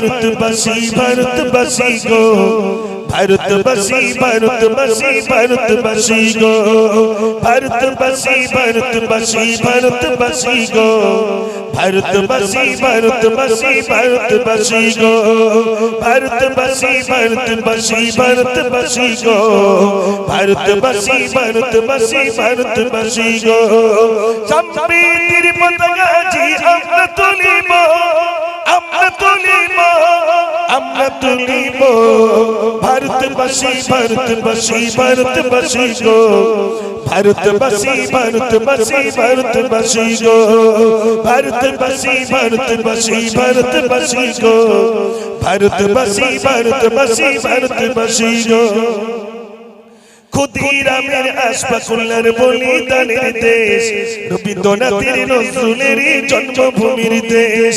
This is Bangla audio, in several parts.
भरत बसी भरत बसी गो भरत बसी भरत बसी भरत बसी गो भरत बसी भरत बसी भरत बसी गो भरत बसी भरत बसी भरत बसी गो भरत बसी भरत बसी भरत बसी गो भरत बसी भरत बसी भरत बसी गो संपी तिरुपति जी अमृत तुली मो अमृत তুলিব। বসি ভারত বসি ভারত বসি গো। ভারতবাসী ভারতবাসী ভারতবাসী গো। ভারতবাসী ভারতবাসী ভারতবাসী গো। ভারতবাসী ভারতবাসী ভারতবাসী গো। ক্ষুদিরামের আশফাকুল্লার বলিদানের দেশ, রবীন্দ্রনাথের নজরুলের জন্মভূমির দেশ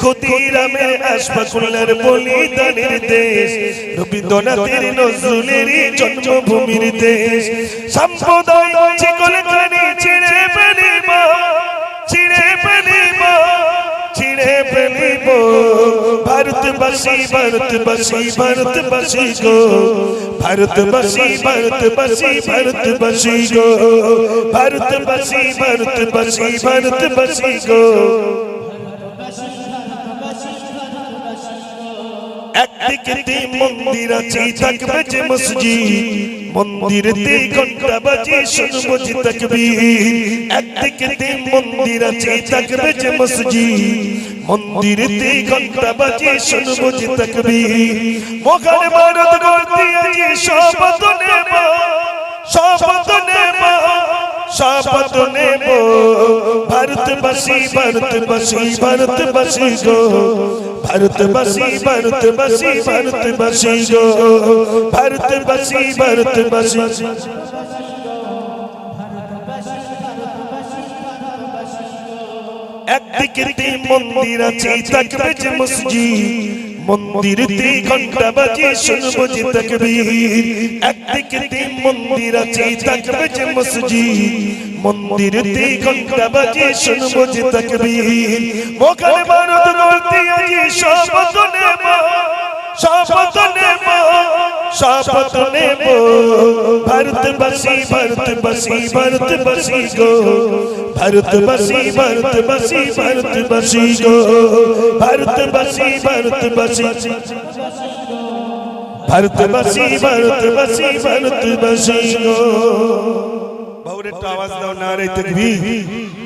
ক্ষুদিরামের আশফাকুল্লার বলিদানের দেশ, রবীন্দ্রনাথের নজরুলের জন্মভূমির দেশ। সম্প্রদায় ছিঁড়ে ভারতবাসী ভারতবাসী ভারতবাসী গো ভারতবাসী ভারতবাসী ভারতবাসী গো ভারতবাসী ভারতবাসী ভারতবাসী গো একদিকে মন্দির আছে থাকবে যে মসজিদ মন্দিরেতে ঘণ্টা বাজে শুনব যে তাকবীর একদিকে মন্দির আছে থাকবে যে মসজিদ মন্দিরেতে ঘণ্টা বাজে শুনব যে তাকবীর। মোগল ভারত গতি আছে শপথ নেব। শপথ নেব। শপথ নেব। ভারতবাসী ভারতবাসী ভারতবাসী গো। ভারতবাসী ভারতবাসী ভারতবাসী গো। ভারতবাসী ভারতবাসী একদিকে মন্দির আছে থাকবে যে মসজিদ? মন্দিরেতে ঘণ্টা বাজে শুনব যে তাকবীর। মন্দির যে মসজিদ? মন্দিরেতে ঘণ্টা বাজে শুনব যে তাকবীর। মোকাল ভারত নেব, শপথ নেব শপথ নেব। ভারতবাসী ভারতবাসী ভারতবাসী গো ভারতবাসী ভারতবাসী ভারতবাসী গো ভারতবাসী ভারতবাসী ভারতবাসী ভারতবাসী ভারতবাসী গো বাউরে একটু আওয়াজ দাও না রে তকবীর